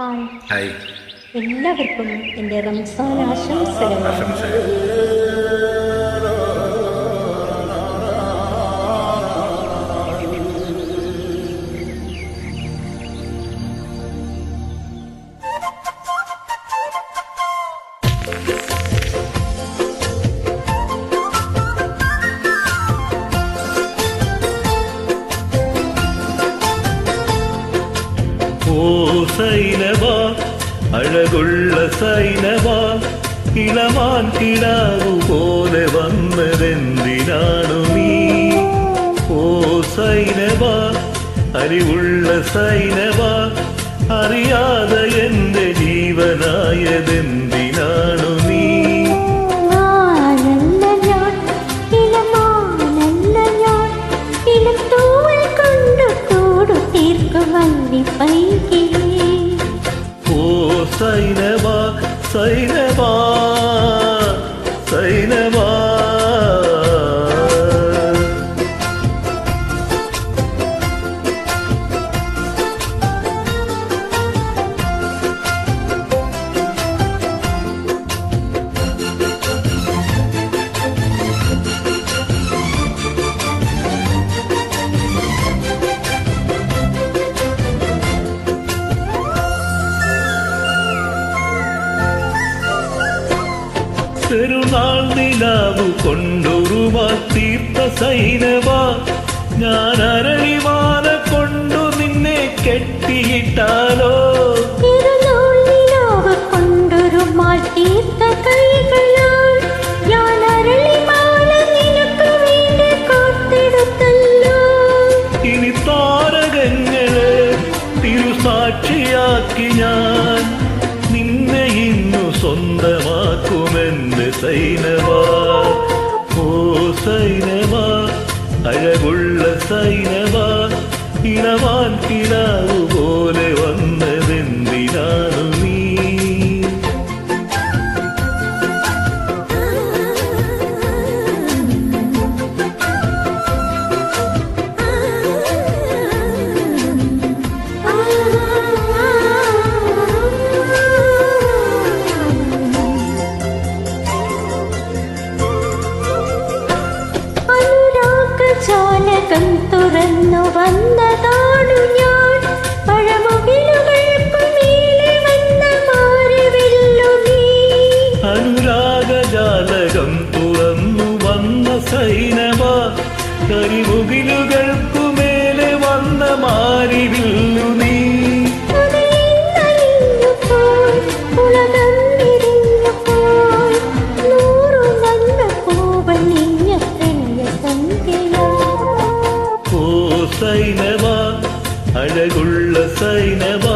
Hi. എല്ലാവർക്കും എന്റെ റംസാൻ ആശംസകൾ. ആശംസകൾ ഓ സൈനവ അഴകുള്ള സൈനവ ഇളമാൻ കിടാവു പോലെ വന്നതെന്തിനാണു നീ ഓ സൈനവ അറിവുള്ള സൈനവ അറിയാതെ എന്റെ ജീവനായതെന്തിനാണു वल्ली पैके ओ सैनवा सैन പെരുന്നാൾ നിലാവ് കൊണ്ടൊരുമാ തീർത്ത സൈനവ ഞാൻ അരളിമാല കൊണ്ടു നിന്നെ കെട്ടിയിട്ടാലോ ഇനി താരകങ്ങളെ തിരുസാക്ഷിയാക്കി ഞാൻ. സ്വന്തമാക്കുമെന്ന് സൈനവ. one സൈനവ അഴകുള്ള സൈനവ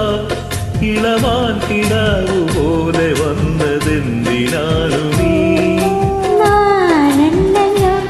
ഇളവാൻ കിടാവു പോലെ വന്നതെന്തിനാണു നീ? നാനല്ല ഞാൻ,